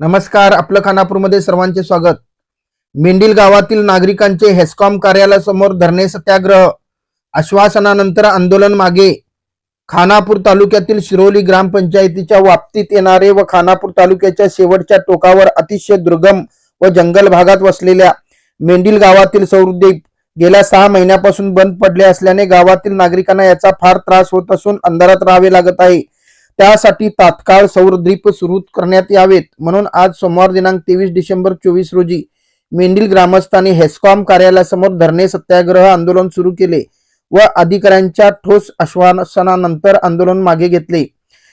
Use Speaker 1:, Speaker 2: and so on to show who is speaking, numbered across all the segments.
Speaker 1: नमस्कार आपलं खानापूरमध्ये सर्वांचे स्वागत. मेंढील गावातील नागरिकांचे हेस्कॉम कार्यालयासमोर धरणे सत्याग्रह आश्वासनानंतर आंदोलन मागे. खानापूर तालुक्यातील शिरोली ग्रामपंचायतीच्या वाप्तीत येणारे व खानापूर तालुक्याच्या शेवटच्या टोकावर अतिशय दुर्गम व जंगल भागात वसलेल्या मेंढील गावातील सौरद्वीप गेल्या सहा महिन्यापासून बंद पडले असल्याने गावातील नागरिकांना याचा फार त्रास होत असून अंधारात राहावे लागत आहे. त्यासाठी तात्काळ सौरद्वीप सुरू करण्यात यावेत. म्हणून आज सोमवार दिनांक तेवीस डिसेंबर चोवीस रोजी मेंढील ग्रामस्थांनी हेस्कॉम कार्यालयासमोर धरणे सत्याग्रह आंदोलन सुरू केले व अधिकाऱ्यांच्या ठोस आश्वासनानंतर आंदोलन मागे घेतले.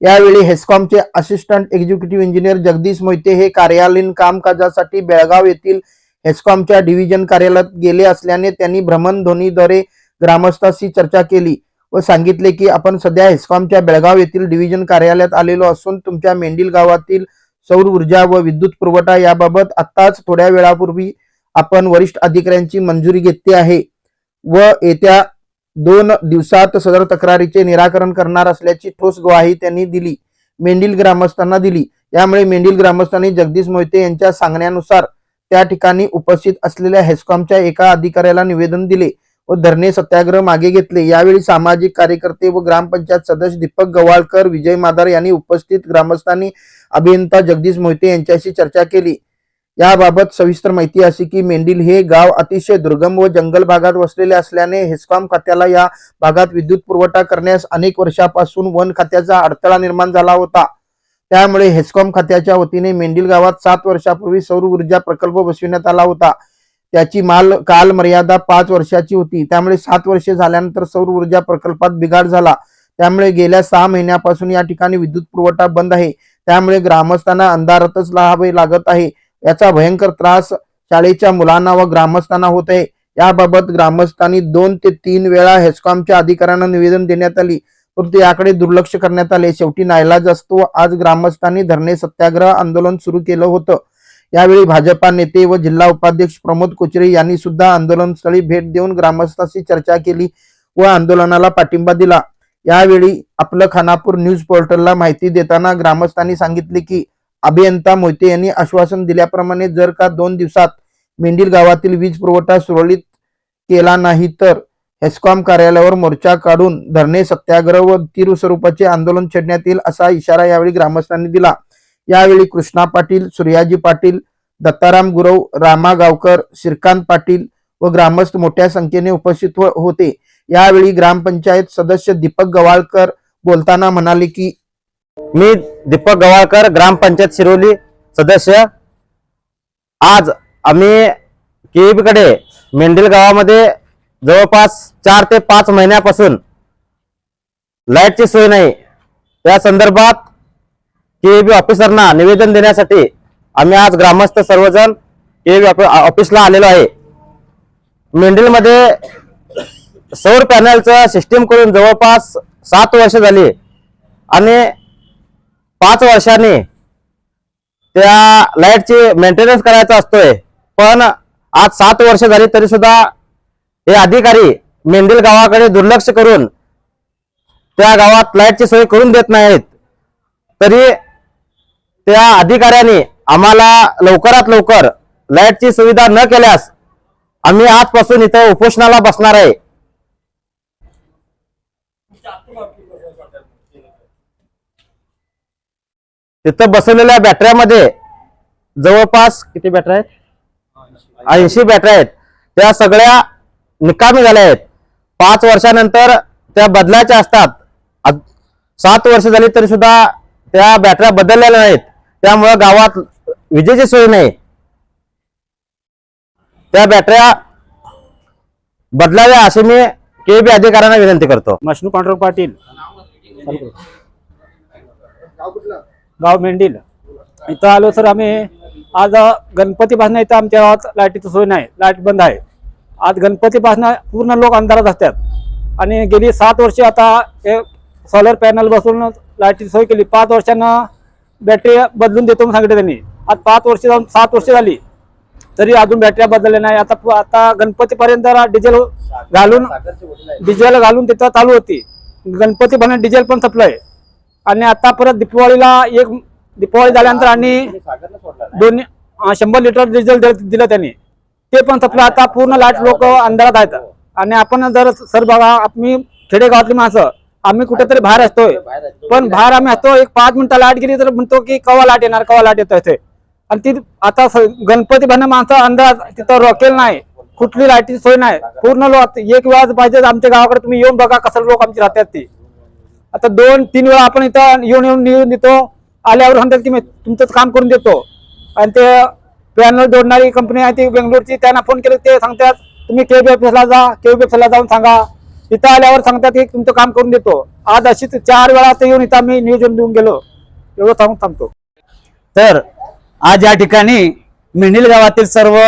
Speaker 1: यावेळी हेस्कॉमचे assistant executive engineer Jagdish Mohite हे कार्यालयीन कामकाजासाठी बेळगाव येथील हेस्कॉमच्या डिव्हिजन कार्यालयात गेले असल्याने त्यांनी भ्रमणध्वनीद्वारे ग्रामस्थांशी चर्चा केली. व सांगितले की आपण सध्या हेस्कॉमच्या बेळगाव येथील डिव्हिजन कार्यालयात आलेलो असून तुमच्या मेंढील गावातील सौर ऊर्जा व विद्युत पुरवठा याबाबत आत्ताच थोड्या वेळापूर्वी आपण वरिष्ठ अधिकाऱ्यांची मंजुरी घेतली आहे व येत्या दोन दिवसात सदर तक्रारीचे निराकरण करणार असल्याची ठोस ग्वाही त्यांनी दिली मेंढील ग्रामस्थांना दिली. यामुळे मेंढील ग्रामस्थांनी जगदीश मोहिते यांच्या सांगण्यानुसार त्या ठिकाणी उपस्थित असलेल्या हेस्कॉमच्या एका अधिकाऱ्याला निवेदन दिले. व धरणे सत्याग्रह मागे घेतले. यावेळी सामाजिक कार्यकर्ते व ग्रामपंचायत सदस्य दीपक गवाळकर विजय मादार यांनी उपस्थित ग्रामस्थांनी अभियंता जगदीश मोहिते यांच्याशी चर्चा केली. याबाबत सविस्तर माहिती अशी की मेंढील हे गाव अतिशय दुर्गम व जंगल भागात वसलेले असल्याने हेस्कॉम खात्याला या भागात विद्युत पुरवठा करण्यास अनेक वर्षापासून वन खात्याचा अडथळा निर्माण झाला होता. त्यामुळे हेस्कॉम खात्याच्या वतीने मेंढील गावात सात वर्षापूर्वी सौर ऊर्जा प्रकल्प बसविण्यात आला होता. त्याची माल काल मर्यादा पाच वर्षाची होती. त्यामुळे सात वर्षे झाल्यानंतर सौर ऊर्जा प्रकल्पात बिघाड झाला. त्यामुळे गेल्या सहा महिन्यापासून या ठिकाणी विद्युत पुरवठा बंद आहे. त्यामुळे ग्रामस्थांना अंधारातच राहावे लागत आहे. याचा भयंकर त्रास शाळेच्या मुलांना व ग्रामस्थांना होत आहे. याबाबत ग्रामस्थांनी दोन ते तीन वेळा हेस्कॉमच्या अधिकाऱ्यांना निवेदन देण्यात आली. परंतु याकडे दुर्लक्ष करण्यात आले. शेवटी नाईलाज असतो आज ग्रामस्थांनी धरणे सत्याग्रह आंदोलन सुरू केलं होतं. यावेळी भाजपा नेते व जिल्हा उपाध्यक्ष प्रमोद कोचरे यांनी सुद्धा आंदोलनस्थळी भेट देऊन ग्रामस्थांशी चर्चा केली व आंदोलनाला पाठिंबा दिला. यावेळी आपलं खानापूर न्यूज पोर्टलला माहिती देताना ग्रामस्थांनी सांगितले की अभियंता मोहिते यांनी आश्वासन दिल्याप्रमाणे जर का दोन दिवसात मेंढील गावातील वीज पुरवठा सुरळीत केला नाही तर हेस्कॉम कार्यालयावर मोर्चा काढून धरणे सत्याग्रह व तीव्र स्वरूपाचे आंदोलन छेडण्यात येईल असा इशारा यावेळी ग्रामस्थांनी दिला. यावेळी कृष्णा पाटील सूर्याजी पाटील दत्ताराम गुरव रामा गावकर श्रीकांत पाटील व ग्रामस्थ मोठ्या संख्येने उपस्थित हो-, होते. यावेळी ग्रामपंचायत सदस्य दीपक गवाळकर बोलताना म्हणाले की
Speaker 2: मी दीपक गवाळकर ग्रामपंचायत शिरोली सदस्य. आज आम्ही केईबीकडे कडे मेंढील गावामध्ये जवळपास चार ते पाच महिन्यापासून लाईटची सोय नाही. त्या संदर्भात केएबी ऑफिसरना निवेदन देण्यासाठी आम्ही आज ग्रामस्थ सर्वजण केएबी ऑफिसला आलेलो आहे. मेंढीलमध्ये सौर पॅनलचं सिस्टीम करून जवळपास सात वर्ष झाली आणि पाच वर्षांनी त्या लाईटची मेंटेनन्स करायचा असतोय. पण आज सात वर्ष झाली तरी सुद्धा हे अधिकारी मेंढील गावाकडे दुर्लक्ष करून त्या गावात लाईटची सोय करून देत नाहीत. तरी त्या अधिकाऱ्यांनी आम्हाला लवकरात लवकर लाईटची सुविधा न केल्यास आम्ही आजपासून इथं उपोषणाला बसणार आहे. तिथं बसवलेल्या बॅटऱ्यामध्ये जवळपास किती बॅटऱ्या आहेत? ऐंशी बॅटऱ्या आहेत. त्या सगळ्या निकामी झाल्या आहेत. पाच वर्षानंतर त्या बदलायच्या असतात. सात वर्ष झाली तरी सुद्धा त्या बॅटऱ्या बदललेल्या नाहीत. त्यामुळं गावात विजेची सोय नाही. त्या बॅटऱ्या बदलाव्या असे मी केबी अधिकाऱ्यांना विनंती करतो.
Speaker 3: मशनू पांडुरंग पाटील. गाव मेंढील. इथं आलो सर आम्ही आज गणपती पासनं इथं आमच्या गावात लाईटीची सोय नाही. लाइट बंद आहे. आज गणपती पासनं पूर्ण लोक अंधारात असतात. आणि गेली सात वर्षे आता हे सोलर पॅनल बसून लाईटची सोय केली. पाच वर्षांना बॅटरी बदलून देतो म्हणून सांगितलं त्यांनी. आज पाच वर्ष जाऊन सात वर्ष झाली. तरी अजून बॅटऱ्या बदलल्या नाही. आता आता गणपतीपर्यंत डिझेल घालून डिझेल घालून तिथं चालू होती. गणपती पण डिझेल पण सप्लाय आणि आता परत दीपावलीला एक दीपावली झाल्यानंतर आणि दोन शंभर लिटर डिझेल दिलं त्यांनी. ते पण सप्लाय आता पूर्ण लाट लोक अंधारात आहेत. आणि आपण जर सर बघा आम्ही खेडेगावातली माणसं आम्ही कुठेतरी बाहेर असतोय. पण बाहेर आम्ही असतो एक पाच मिनिटं लाट गेली तर म्हणतो की कवा लाट येणार कवा लाट येतो आणि ती आता गणपती भरणे माणसं अंदाज तिथं रॉकेल नाही कुठली लाईटची सोय नाही. पूर्ण लोक एक वेळा पाहिजे आमच्या गावाकडे तुम्ही येऊन बघा कसं लोक आमची राहतात ती. आता दोन तीन वेळा आपण इथं येऊन येऊन निवडून देतो. आल्यावर म्हणतात की मी तुमचंच काम करून देतो. आणि ते पॅनल जोडणारी कंपनी आहे ती बेंगलोरची त्यांना फोन केले ते सांगतात तुम्ही के बी ऑफिसला जा के बी ऑफिसला जाऊन सांगा. इथं आल्यावर सांगतात की तुमचं काम करून देतो. आज अशीच चार वेळा ते येऊन इथं आम्ही नियोजन देऊन गेलो. एवढं सांगून थांबतो.
Speaker 4: तर आज या ठिकाणी मेंढील गावातील सर्व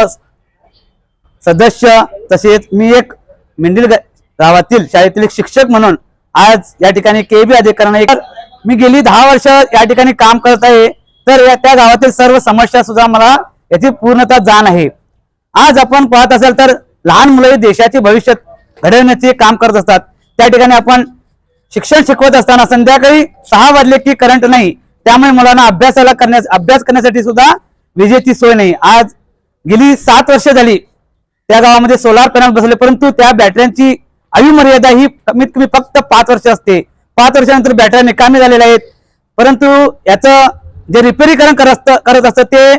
Speaker 4: सदस्य तसेच मी एक मेंढील गावातील शाळेतील एक शिक्षक म्हणून आज या ठिकाणी के बी अधिकाऱ्यांना मी गेली दहा वर्ष या ठिकाणी काम करत आहे. तर या त्या गावातील सर्व समस्या सुद्धा मला याची पूर्णतः जाण आहे. आज आपण पाहत असाल तर लहान मुलं देशाचे भविष्य घडवण्याचे काम करत असतात. त्या ठिकाणी आपण शिक्षण शिकवत असताना संध्याकाळी सहा वाजले की करंट नाही. त्यामुळे मुलांना अभ्यासाला करण्यास अभ्यास करण्यासाठी सुद्धा विजेची सोय नाही. आज गेली सात वर्ष झाली. त्या गावामध्ये सोलार पॅनल बसवले परंतु त्या बॅटऱ्यांची आयु मर्यादा ही कमीत कमी फक्त पाच वर्ष असते. पाच वर्षानंतर बॅटऱ्या निकामी झालेल्या आहेत. परंतु याचं जे रिपेरीकरण करत करत असतं ते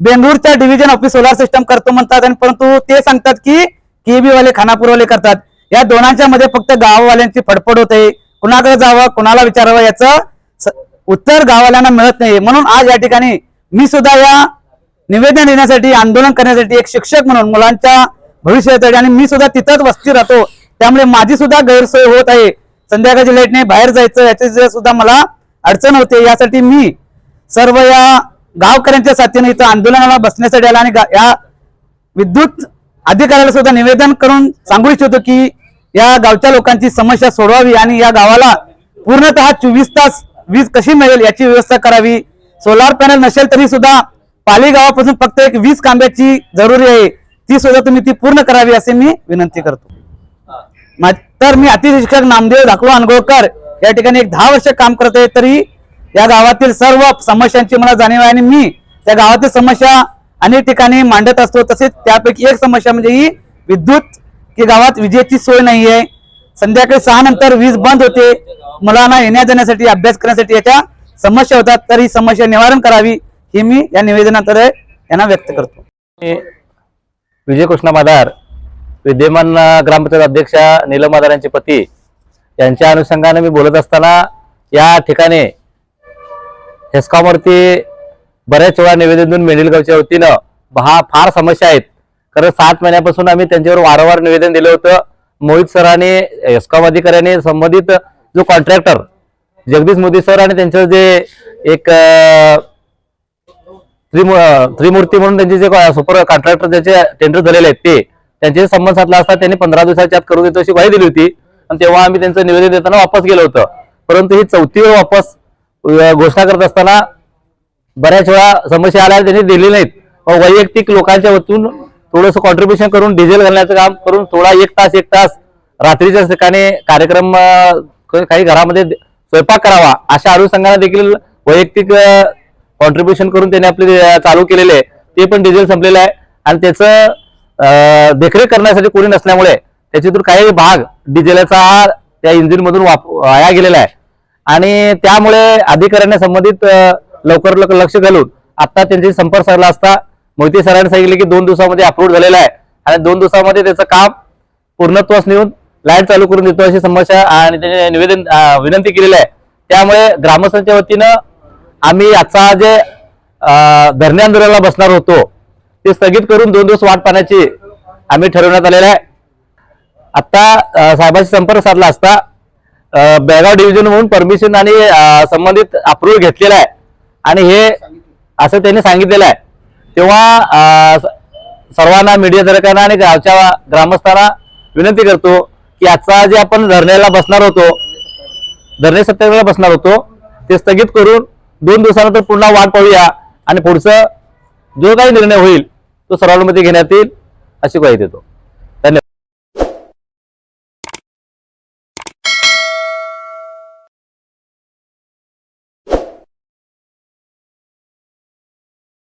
Speaker 4: बेंगळूरच्या डिव्हिजन ऑफिस सोलार सिस्टम करतो म्हणतात आणि परंतु ते सांगतात की केबी वाले खानापूरवाले करतात. या दोनांच्या मध्ये फक्त गाववाल्यांची फडफड होते. कुणाकडे जावं कुणाला विचारावं याचं स- उत्तर गाववाल्यांना मिळत नाही म्हणून आज या ठिकाणी मी सुद्धा या निवेदन देण्यासाठी आंदोलन करण्यासाठी एक शिक्षक म्हणून मुलांच्या भविष्यासाठी आणि मी सुद्धा तिथंच वस्ती राहतो. त्यामुळे माझी सुद्धा गैरसोय होत आहे. संध्याकाळची लाइट नाही बाहेर जायचं याची सुद्धा मला अडचण होते यासाठी मी सर्व या गावकऱ्यांच्या साथीने इथं आंदोलनाला बसण्यासाठी आला आणि गा- या विद्युत अधिकाऱ्याला सुद्धा निवेदन करून सांगू इच्छितो की या गावच्या लोकांची समस्या सोडवावी आणि या गावाला पूर्णतः चोवीस तास वीज कशी मिळेल याची व्यवस्था करावी. सोलार पॅनल नसेल तरी सुद्धा पाली गावापासून फक्त एक वीज कांब्याची जरुरी आहे. ती सुद्धा तुम्ही ती पूर्ण करावी असे मी विनंती करतो. मा- तर मी अतिशिक्षक नामदेव धाकलो अनगोळकर या ठिकाणी एक दहा वर्ष काम करत आहे तरी या गावातील सर्व समस्यांची मला जाणीव आहे आणि मी त्या गावातील समस्या अनेक ठिकाणी मांडत असतो. तसेच त्यापैकी एक समस्या म्हणजे ही विद्युत की गावात विजेची सोय नाही आहे संध्याकाळी सहा नंतर वीज बंद होते. मुलांना येण्या जाण्यासाठी अभ्यास करण्यासाठी याच्या समस्या होतात. तर ही समस्या निवारण करावी हे मी या निवेदनाद्वारे यांना व्यक्त करतो.
Speaker 5: विजय कृष्ण मादार विद्यमान ग्रामपंचायत अध्यक्षा नीलम मादार यांचे पती. यांच्या अनुषंगाने मी बोलत असताना या ठिकाणी हेस्कॉमवरती बऱ्याच वेळा निवेदन देऊन मेंढीलगावच्या वतीनं हा फार समस्या आहेत. कारण सात महिन्यापासून आम्ही त्यांच्यावर वारंवार निवेदन दिलं होतं. मोहित सरांनी हेस्कॉम अधिकाऱ्यांनी संबंधित जो कॉन्ट्रॅक्टर जगदीश मोदी सर आणि त्यांचं जे एक त्रिमू त्रिमूर्ती म्हणून त्यांचे जे सुपर कॉन्ट्रॅक्टर ज्याचे टेंडर झालेले आहेत ते त्यांचे संबंध साधला असता त्यांनी पंधरा दिवसाच्या आत करून देतो अशी ग्वाही दिली होती. आणि तेव्हा आम्ही त्यांचं निवेदन देताना वापस गेलो होतं. परंतु ही चौथी वेळ वापस घोषणा करत असताना बऱ्याच वेळा समस्या आल्या त्यांनी दिली नाहीत. व वैयक्तिक लोकांच्या वतून थोडंसं कॉन्ट्रीब्युशन करून डिझेल घालण्याचं काम करून थोडा एक तास एक तास रात्रीच्या ठिकाणी कार्यक्रम काही घरामध्ये स्वयंपाक करावा अशा अनुषंगाने देखील वैयक्तिक कॉन्ट्रीब्युशन करून त्यांनी आपले चालू केलेले आहे. ते पण डिझेल संपलेलं आहे. आणि त्याचं देखरेख करण्यासाठी कोणी नसल्यामुळे त्याच्यातून काही भाग डिझेलचा हा त्या इंजिनमधून वाप वाया गेलेला आहे. आणि त्यामुळे अधिकाऱ्यांना संबंधित लवकर लवकर लक्ष घालून. आता त्यांची संपर्क साधला असता मोहिते सरांनी सांगितले की दोन दिवसामध्ये अप्रूव्ह झालेला आहे. आणि दोन दिवसामध्ये त्याचं काम पूर्णत्वास नेऊन लाइट चालू करून देतो अशी समस्या आणि त्याने निवेदन विनंती केलेली आहे. त्यामुळे ग्रामस्थांच्या वतीनं आम्ही आजचा जे धरणे आंदोलनाला बसणार होतो ते स्थगित करून दोन दिवस वाट पाहण्याची आम्ही ठरवण्यात आलेलं आहे. आत्ता साहेबांशी संपर्क साधला असता बेळगाव डिव्हिजन म्हणून परमिशन आणि संबंधित अप्रूव्हल घेतलेला आहे. आणि हे असं त्यांनी सांगितलेलं आहे. तेव्हा स- सर्वांना मीडियाधारकांना आणि गावच्या ग्रामस्थांना विनंती करतो की आजचा जे आपण धरण्याला बसणार होतो धरणे सत्याग्रहाला बसणार होतो ते स्थगित करून दोन दिवसानंतर पुन्हा वाट पाहूया आणि पुढचं जो काही निर्णय होईल तो सर्वांमध्ये घेण्यात येईल अशी ग्वाही देतो.